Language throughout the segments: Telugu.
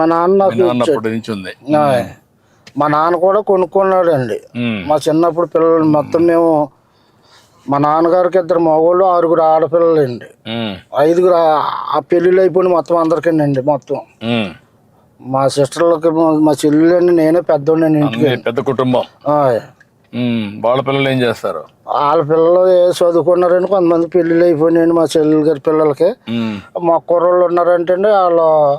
మా నాన్న నుంచి ఉంది. మా నాన్న కూడా కొనుక్కున్నాడండి. ఉమ్, మా చిన్నప్పుడు పిల్లలు మొత్తం మేము మా నాన్నగారికి ఇద్దరు మగవాళ్ళు ఆరుగురు ఆడపిల్లలండి. ఉమ్, ఐదుగురు ఆ- పెళ్ళిళ్ళు అయిపోయి మొత్తం అందరికీనండి మొత్తం. మా సిస్టర్లకి మా- చెల్లెలండి నేనే పెద్దోడిని ఇంటికి. పెద్ద కుటుంబం. వాళ్ళ పిల్లలు ఏం చేస్తారు? వాళ్ళ పిల్లలు ఏ చదువుకున్నారండి కొంతమంది పెళ్ళిళ్ళు అయిపోయినాయండి మా చెల్లెలు గారి పిల్లలకి. మా కుర్రోళ్ళు ఉన్నారంటే వాళ్ళు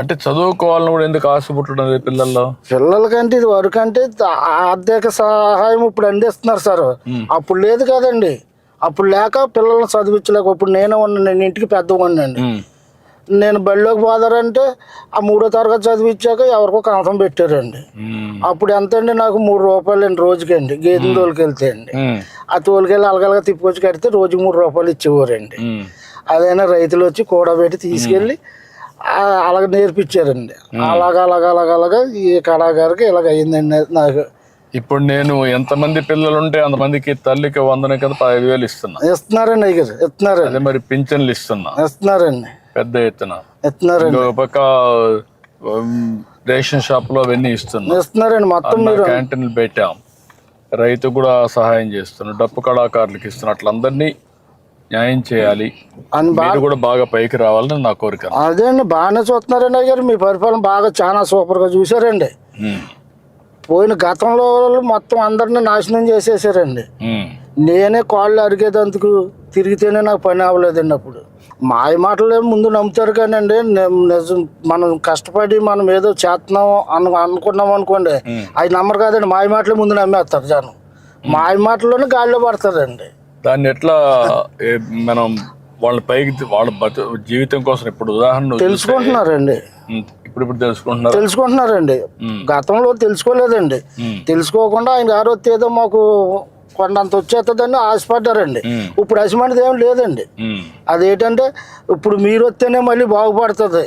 అంటే చదువుకోవాలని కూడా ఎందుకు ఆశ పుట్టడం లేదు పిల్లల్లో? పిల్లలకంటే ఇది వరకు అంటే ఆర్థిక సహాయం ఇప్పుడు అందిస్తున్నారు సార్. అప్పుడు లేదు కదండి. అప్పుడు లేక పిల్లల్ని చదివించలేక ఇప్పుడు నేనే ఉన్నాను నేను ఇంటికి ఉమ్, నేను బడిలోకి పోదారంటే ఆ మూడో తరగతి చదివించాక ఎవరికో కంతం పెట్టారండి. అప్పుడు ఎంత అండి నాకు మూడు రూపాయలు అండి రోజుకండి. గేదెని తోలుకెళ్తే అండి. ఆ తోలుకెళ్ళి అలగలగా తిప్పుకొచ్చి కడితే రోజుకి మూడు రూపాయలు ఇచ్చేవారండి. అదైనా రైతులు వచ్చి కూడబెట్టి తీసుకెళ్ళి అలాగ నేర్పించారండి. అలాగ అలాగ అలాగ అలాగ ఈ కళాగారికి ఇలాగ అయ్యిందండి నాకు. ఇప్పుడు నేను ఎంతమంది పిల్లలు ఉంటే అంతమందికి తల్లికి వందన కింద పదహైదు వేలు ఇస్తున్నా. ఇస్తున్నారండి అయ్యారు ఇస్తున్నారండి. అదే మరి పింఛన్లు ఇస్తున్నా. ఇస్తున్నారండి. పెద్ద ఎత్తున. ఇస్తున్నారండి. పక్క ఉమ్, రేషన్ షాప్లో అవన్నీ ఇస్తున్నా. ఇస్తున్నారండి మొత్తం క్యాంటీన్లు పెట్టాం. రైతు కూడా సహాయం చేస్తున్నాం. డప్పు కళాకారులకు ఇస్తున్నా. అట్లా అందరినీ న్యాయం చేయాలి. మీరు కూడా బాగా పైకి రావాలని నా కోరిక. అదే అండి బాగానే చూస్తున్నారండి అయ్యారు మీ పరిపాలన బాగా చాలా సూపర్గా చూసారండి పోయిన గతంలో వాళ్ళు మొత్తం అందరిని నాశనం చేసేసారండి. నేనే కాళ్ళు అరిగేదందుకు తిరిగితేనే నాకు పని అవ్వలేదండి అప్పుడు. మాయ మాటలే ముందు నమ్ముతారు కానండి. నిజం మనం కష్టపడి మనం ఏదో చేస్తున్నాం అను అనుకున్నాం అనుకోండి. అవి నమ్మరు కాదండి. మాయ మాటలే ముందు నమ్మేస్తారు జనం. మాయ మాటల్లోనే గాలిలో పడతారండి. దాన్ని ఎట్లా మనం వాళ్ళ పైకి వాళ్ళ బతు జీవితం కోసం ఇప్పుడు ఉదాహరణ తెలుసుకుంటున్నారండి. ఇప్పుడు ఇప్పుడు తెలుసుకుంటున్నారు? తెలుసుకుంటున్నారండి. గతంలో తెలుసుకోలేదండి. తెలుసుకోకుండా ఆయన గారు ఏదో మాకు కొండంత వచ్చేస్తుందని ఆశపడ్డారండి. ఇప్పుడు అసిమంటిది ఏం లేదండి. అదేంటంటే ఇప్పుడు మీరు వస్తేనే మళ్ళీ బాగుపడుతుంది.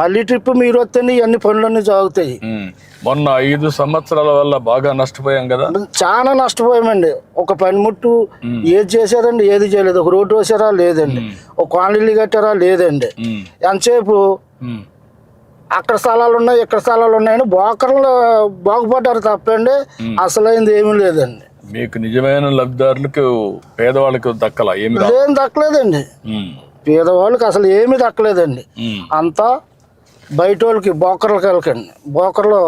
మళ్ళీ ట్రిప్ మీరు వస్తేనే ఇవన్నీ పనులన్నీ సాగుతాయి ఉమ్. మొన్న ఐదు సంవత్సరాల వల్ల బాగా నష్టపోయాం కదా? చాలా నష్టపోయామండి. ఒక పనిముట్టు ఏది చేశారండి ఏది చేయలేదు. ఒక రోడ్డు వేసారా? లేదండి. ఒక కాలనీలు కట్టారా? లేదండి. ఎంతసేపు అక్కడ స్థలాలు ఉన్నాయి ఇక్కడ స్థలాలు ఉన్నాయని బోకర్లు బాగుపడ్డారు తప్పండి. అసలైంది ఏమీ లేదండి. మీకు నిజమైన లబ్ధిదారులకు పేదవాళ్ళకి దక్కల ఏమి ఏం దక్కలేదండి. పేదవాళ్ళకి అసలు ఏమీ దక్కలేదండి. అంతా బయట వాళ్ళకి బోకర్లకి వెళ్ళకండి. బోకర్లో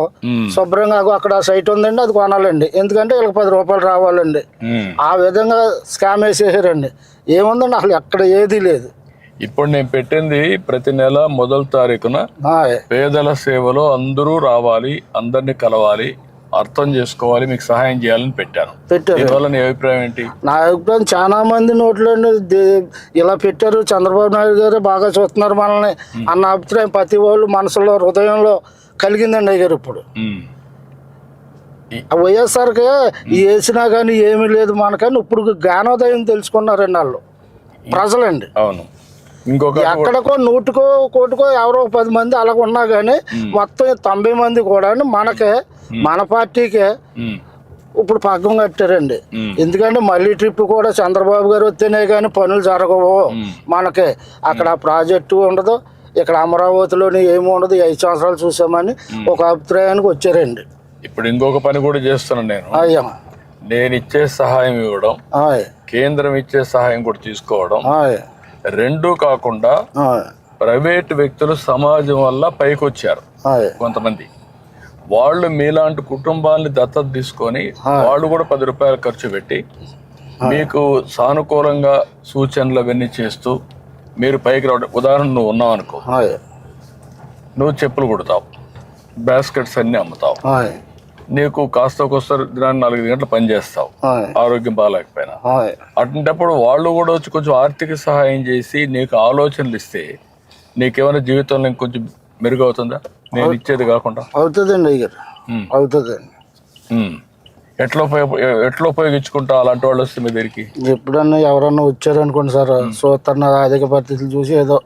శుభ్రంగా అక్కడ సైట్ ఉందండి అది కొనాలండి. ఎందుకంటే వీళ్ళకి పది రూపాయలు రావాలండి. ఆ విధంగా స్కామ్ వేసేసారండి. ఏముందండి అసలు ఎక్కడ ఏది లేదు. ఇప్పుడు నేను పెట్టింది ప్రతి నెల మొదటి తారీఖున. పేదల సేవలో అందరూ రావాలి అందరినీ కలవాలి. అర్థం చేసుకోవాలి మీకు సహాయం చేయాలని పెట్టాను. పెట్టారు. నీ అభిప్రాయం ఏంటి? నా అభిప్రాయం చాలా మంది నోట్లో ఇలా పెట్టారు. చంద్రబాబు నాయుడు గారు బాగా చూస్తున్నారు మనల్ని అన్న అభిప్రాయం ప్రతి వాళ్ళు మనసులో హృదయంలో కలిగిందండి అయ్యారు ఇప్పుడు. వైఎస్ఆర్కి వేసినా కానీ ఏమీ లేదు మనకని ఇప్పుడు జ్ఞానోదయం తెలుసుకున్నారండి వాళ్ళు. ప్రజలండి. అవును. ఇంకొక ఎక్కడికో నూటికో కోటికో ఎవరో పది మంది అలాగ ఉన్నా కానీ మొత్తం తొంభై మంది కూడా మనకే మన పార్టీకే ఇప్పుడు పగ్గం కట్టారండి. ఎందుకంటే మళ్ళీ ట్రిప్ కూడా చంద్రబాబు గారు వస్తేనే కానీ పనులు జరగవు మనకి. అక్కడ ప్రాజెక్టు ఉండదు ఇక్కడ అమరావతిలోని ఏమి ఉండదు ఐదు సంవత్సరాలు చూసామని ఒక అభిప్రాయానికి వచ్చారండి. ఇప్పుడు ఇంకొక పని కూడా చేస్తున్నాను నేను. అయ్యా. నేను ఇచ్చే సహాయం ఇవ్వడం కేంద్రం ఇచ్చే సహాయం కూడా తీసుకోవడం రెండూ కాకుండా ప్రైవేట్ వ్యక్తులు సమాజం వల్ల పైకొచ్చారు కొంతమంది. వాళ్ళు మీలాంటి కుటుంబాన్ని దత్తత తీసుకొని వాళ్ళు కూడా పది రూపాయలు ఖర్చు పెట్టి మీకు సానుకూలంగా సూచనలు అవన్నీ చేస్తూ మీరు పైకి రావడం. ఉదాహరణ నువ్వు ఉన్నావు అనుకో. నువ్వు చెప్పులు కుడతావు. బాస్కెట్స్ అన్ని అమ్ముతావు. నీకు కాస్త కోస్త దినాన్ని నాలుగు గంటలు పని చేస్తావు. ఆయ్ ఆరోగ్యం బాగాలేకపోయినా. అటువంటిప్పుడు వాళ్ళు కూడా వచ్చి కొంచెం ఆర్థిక సహాయం చేసి నీకు ఆలోచనలు ఇస్తే నీకేమైనా జీవితంలో ఇంకొంచెం మెరుగవుతుందా నేను ఇచ్చేది కాకుండా అవుతుందండి అయ్యారు. అవుతుందండి. ఎట్లా ఉపయోగ ఎట్లా ఉపయోగించుకుంటా అలాంటి వాళ్ళు వస్తే మీ దగ్గరికి ఎప్పుడన్నా ఎవరన్నా వచ్చారనుకోండి సార్ చూస్తున్న అధిక పరిస్థితులు చూసి ఏదో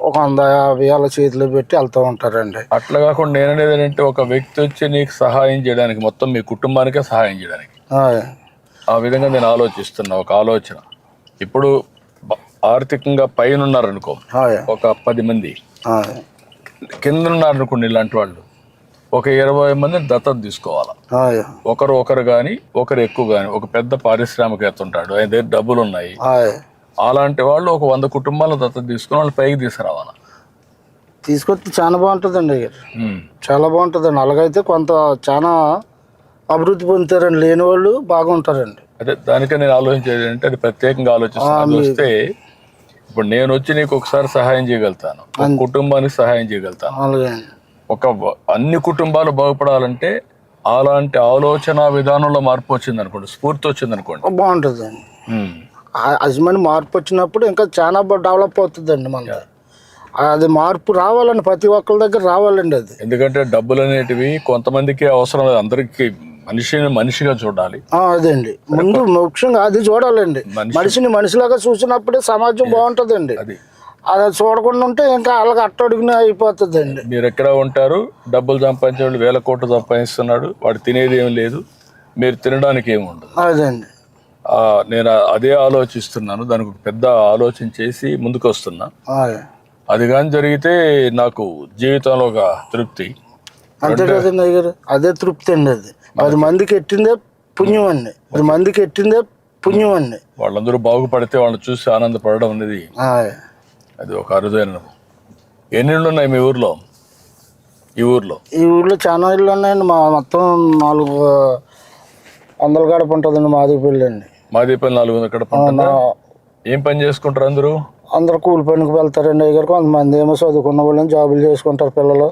ఒక వంద యాభై వాళ్ళ చేతిలో పెట్టి వెళ్తూ ఉంటారండి అట్లా కాకుండా నేను అనేది ఏంటంటే ఒక వ్యక్తి వచ్చి నీకు సహాయం చేయడానికి మొత్తం మీ కుటుంబానికే సహాయం చేయడానికి. ఆ విధంగా నేను ఆలోచిస్తున్నా ఒక ఆలోచన ఇప్పుడు ఆర్థికంగా పైన ఉన్నారనుకో. ఒక పది మంది. కింద ఉన్నారనుకోండి ఇలాంటి వాళ్ళు. ఒక ఇరవై మందిని దత్తత తీసుకోవాలి. ఒకరు ఒకరు కానీ ఒకరు ఎక్కువ కానీ ఒక పెద్ద పారిశ్రామికవేత్త ఉంటాడు ఆయన దగ్గర డబ్బులు ఉన్నాయి. అలాంటి వాళ్ళు ఒక వంద కుటుంబాలను దత్తత తీసుకుని వాళ్ళు పైకి తీసుకురావాలి? తీసుకొస్తే చాలా బాగుంటుందండి. చాలా బాగుంటుందండి అలాగైతే కొంత చాలా అభివృద్ధి పొందుతారండి లేని వాళ్ళు బాగుంటారండి. అదే దానికే నేను ఆలోచించేది అంటే అది ప్రత్యేకంగా వస్తే ఇప్పుడు నేను వచ్చి నీకు ఒకసారి సహాయం చేయగలుగుతాను. ఒక కుటుంబానికి సహాయం చేయగలుగుతాను. ఒక అన్ని కుటుంబాలు బాగుపడాలంటే అలాంటి ఆలోచన విధానంలో మార్పు వచ్చింది అనుకోండి స్ఫూర్తి వచ్చింది అనుకోండి బాగుంటుందండి. అజమాని మార్పు వచ్చినప్పుడు ఇంకా చాలా బాగా డెవలప్ అవుతుందండి మనకి అది మార్పు రావాలండి ప్రతి ఒక్కరి దగ్గర రావాలండి అది. ఎందుకంటే డబ్బులు అనేటివి కొంతమందికి అవసరం లేదు అందరికి మనిషిని మనిషిగా చూడాలి. అదండి ముందు ముఖ్యంగా అది చూడాలండి. మనిషి- మనిషిని మనిషిలాగా చూసినప్పుడే సమాజం బాగుంటుందండి. అది. అది చూడకుండా ఉంటే ఇంకా వాళ్ళకి అట్టడుగునే అయిపోతుందండి. మీరు ఎక్కడ ఉంటారు డబ్బులు సంపాదించే వాళ్ళు వేల కోట్లు సంపాదిస్తున్నాడు వాడు తినేది ఏం లేదు మీరు తినడానికి ఏమి ఉండదు. అదండి నేను అదే ఆలోచిస్తున్నాను దానికి పెద్ద ఆలోచన చేసి ముందుకు వస్తున్నా. అది కానీ జరిగితే నాకు జీవితంలో ఒక తృప్తి. అంతే కదండి అదే తృప్తి అండి అది. పది మందికి ఎట్టిందే పుణ్యం అండి. పది మందికి ఎట్టిందే పుణ్యం అండి. వాళ్ళందరూ బాగుపడితే వాళ్ళని చూసి ఆనందపడడం అనేది. అది ఒక అరుదైన. ఎన్ని ఇళ్ళు ఉన్నాయి మీ ఊర్లో? ఈ ఊర్లో? ఈ ఊర్లో చాలా ఇళ్ళు ఉన్నాయండి. మా మొత్తం నాలుగు వందల గడప ఉంటుందండి మాది పెళ్ళి అండి. మాదేపల్లి నాలుగు వందల ఉంటుందా? ఏం పని చేసుకుంటారు అందరూ? అందరూ కూలి పనికి వెళ్తారండి అయ్య గారు కొంతమంది ఏమో చదువుకున్న వాళ్ళని జాబులు చేసుకుంటారు పిల్లలు.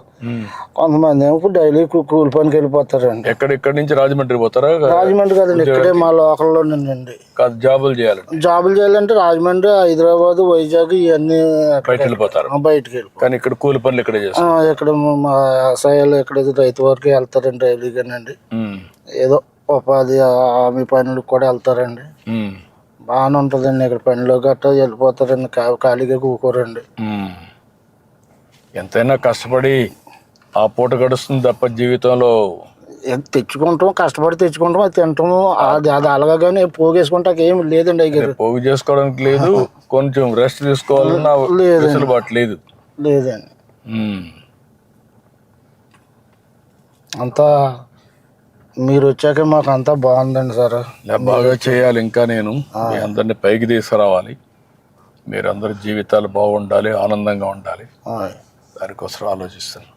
కొంతమంది ఏమో డైలీ కూలి పనికి వెళ్ళిపోతారండి. ఎక్కడ ఇక్కడి నుంచి రాజమండ్రి పోతారా? రాజమండ్రి కదండి ఇక్కడే మా లోకల్లోనేనండి కాదు జాబులు చేయాలండి. జాబులు చేయాలంటే రాజమండ్రి హైదరాబాద్ వైజాగ్ ఇవన్నీ బయట వెళ్ళిపోతారు. బయటికి వెళ్ళి కానీ ఇక్కడ కూలి పనులు ఇక్కడ చేస్తారు. ఇక్కడ మా వ్యవసాయాలు ఇక్కడ రైతు వరకు వెళ్తారండి డైలీగానండి. ఏదో ఉపాధి హామీ పనులకు కూడా వెళ్తారండి. బాగానే ఉంటుందండి. ఇక్కడ పనిలో గట్రా వెళ్ళిపోతారండి. ఖాళీగా కూకోరండి. ఎంతైనా కష్టపడి ఆ పూట గడుస్తుంది తప్ప జీవితంలో. ఏం తెచ్చుకుంటాం కష్టపడి తెచ్చుకుంటాం అది తింటాము అది అది అలాగా కానీ పోగేసుకుంటాక ఏమి లేదండి అయ్యారు పోగు చేసుకోవడానికి లేదు. కొంచెం రెస్ట్ తీసుకోవాలన్నా. వెసులుబాటు లేదు. లేదండి. అంతా మీరు వచ్చాక మాకు అంతా బాగుందండి సార్. బాగా చేయాలి ఇంకా నేను. మీ అందరిని పైకి తీసుకురావాలి. మీరందరి జీవితాలు బాగుండాలి ఆనందంగా ఉండాలి. దానికోసం ఆలోచిస్తాను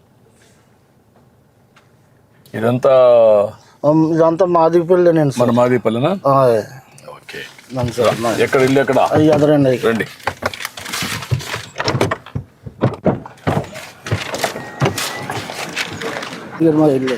ఇదంతా ఇదంతా మాది పెళ్ళి నేను మన మాదిపల్లినా ఓకే. ఎక్కడ ఇల్లు ఎక్కడ? ఎదరండి. రండి. ఇది మా ఇల్లు.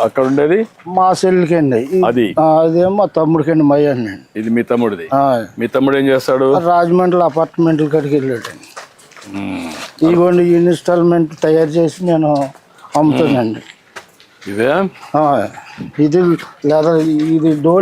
అక్కడ ఉండేది మా చెల్లికి అండి అది. అదేమో మా తమ్ముడికి అండి మయ్య అండి ఇది మీ తమ్ముడిది? మీ తమ్ముడు ఏం చేస్తాడు? రాజమండ్రి అపార్ట్మెంట్ల కాడికి వెళ్ళాడండి ఉమ్. ఇదిగోండి ఇన్స్టాల్మెంట్ తయారు చేసి నేను అమ్ముతానండి ఇదే? ఇది లేదా ఇది డోల్